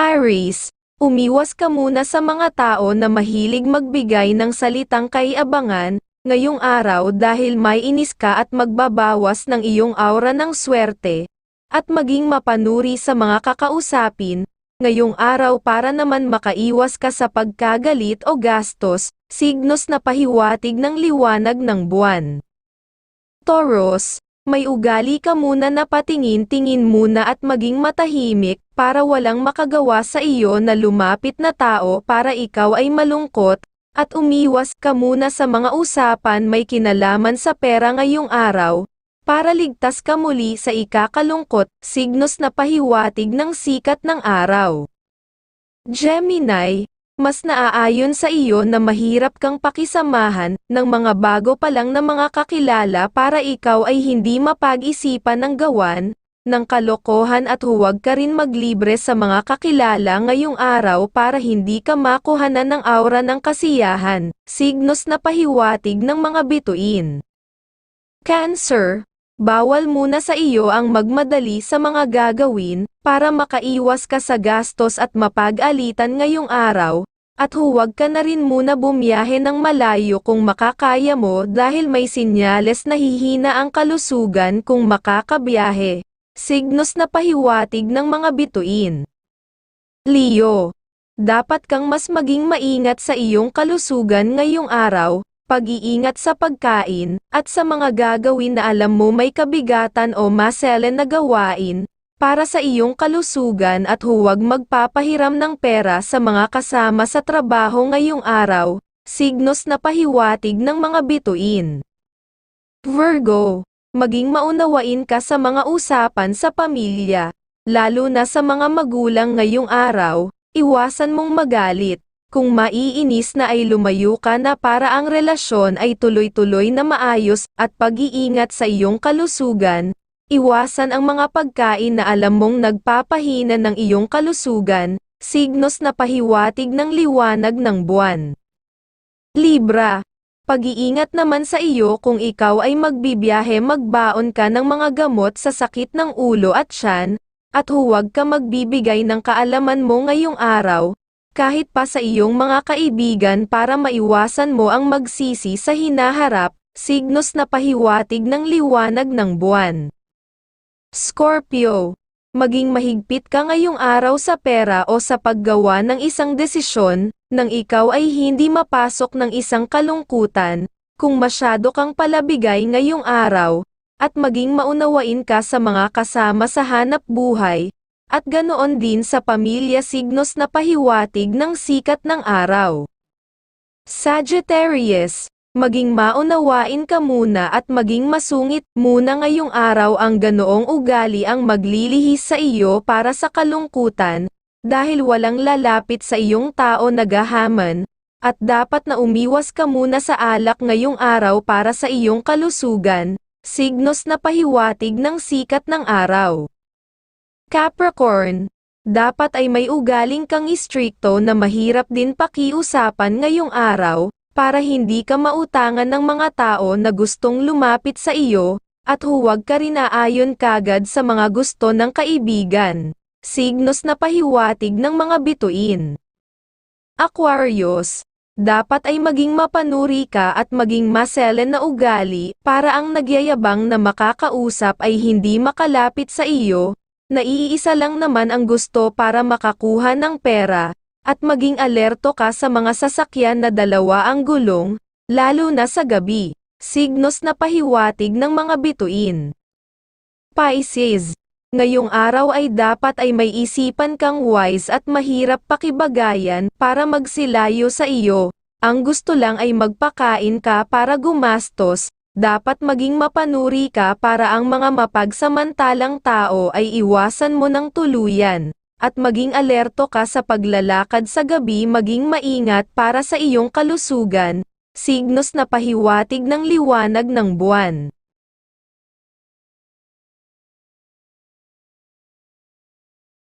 Aries, umiwas ka muna sa mga tao na mahilig magbigay ng salitang kaiabangan, ngayong araw dahil may inis ka at magbabawas ng iyong aura ng swerte, at maging mapanuri sa mga kakausapin, ngayong araw para naman makaiwas ka sa pagkagalit o gastos, signos na pahiwatig ng liwanag ng buwan. Taurus, may ugali ka muna na patingin-tingin muna at maging matahimik, para walang makagawa sa iyo na lumapit na tao para ikaw ay malungkot, at umiwas ka muna sa mga usapan may kinalaman sa pera ngayong araw, para ligtas ka muli sa ikakalungkot, signos na pahiwatig ng sikat ng araw. Gemini, mas naaayon sa iyo na mahirap kang pakisamahan ng mga bago pa lang na mga kakilala para ikaw ay hindi mapag-isipan ng gawan, ng kalokohan at huwag ka rin maglibre sa mga kakilala ngayong araw para hindi ka makuhanan ng aura ng kasiyahan, signos na pahiwatig ng mga bituin. Cancer, bawal muna sa iyo ang magmadali sa mga gagawin, para makaiwas ka sa gastos at mapag-alitan ngayong araw, at huwag ka na rin muna bumiyahe ng malayo kung makakaya mo dahil may sinyales na hihina ang kalusugan kung makakabiyahe. Signos na pahiwatig ng mga bituin. Leo, dapat kang mas maging maingat sa iyong kalusugan ngayong araw, pag-iingat sa pagkain, at sa mga gagawin na alam mo may kabigatan o maselen na gawain, para sa iyong kalusugan at huwag magpapahiram ng pera sa mga kasama sa trabaho ngayong araw, signos na pahiwatig ng mga bituin. Virgo, maging maunawain ka sa mga usapan sa pamilya, lalo na sa mga magulang ngayong araw, iwasan mong magalit, kung maiinis na ay lumayo ka na para ang relasyon ay tuloy-tuloy na maayos at pag-iingat sa iyong kalusugan, iwasan ang mga pagkain na alam mong nagpapahina ng iyong kalusugan, signos na pahiwatig ng liwanag ng buwan. Libra, pag-iingat naman sa iyo kung ikaw ay magbibiyahe magbaon ka ng mga gamot sa sakit ng ulo at tiyan, at huwag ka magbibigay ng kaalaman mo ngayong araw, kahit pa sa iyong mga kaibigan para maiwasan mo ang magsisi sa hinaharap, signos na pahiwatig ng liwanag ng buwan. Scorpio, maging mahigpit ka ngayong araw sa pera o sa paggawa ng isang desisyon, nang ikaw ay hindi mapasok ng isang kalungkutan, kung masyado kang palabigay ngayong araw, at maging maunawain ka sa mga kasama sa hanap buhay, at ganoon din sa pamilya signos na pahiwatig ng sikat ng araw. Sagittarius, maging maunawain ka muna at maging masungit muna ngayong araw ang ganoong ugali ang maglilihis sa iyo para sa kalungkutan, dahil walang lalapit sa iyong tao nagahaman, at dapat na umiwas ka muna sa alak ngayong araw para sa iyong kalusugan, signos na pahiwatig ng sikat ng araw. Capricorn, dapat ay may ugaling kang istrikto na mahirap din pakiusapan ngayong araw, para hindi ka mautangan ng mga tao na gustong lumapit sa iyo, at huwag ka rin aayon kagad sa mga gusto ng kaibigan signos na pahiwatig ng mga bituin. Aquarius, dapat ay maging mapanuri ka at maging maselen na ugali para ang nagyayabang na makakausap ay hindi makalapit sa iyo, na iisa lang naman ang gusto para makakuha ng pera, at maging alerto ka sa mga sasakyan na dalawa ang gulong, lalo na sa gabi, signos na pahiwatig ng mga bituin. Pisces, Ngayong araw ay dapat ay may isipan kang wise at mahirap pakibagayan para magsilayo sa iyo. Ang gusto lang ay magpakain ka para gumastos, dapat maging mapanuri ka para ang mga mapagsamantalang tao ay iwasan mo ng tuluyan, at maging alerto ka sa paglalakad sa gabi maging maingat para sa iyong kalusugan, signos na pahiwatig ng liwanag ng buwan.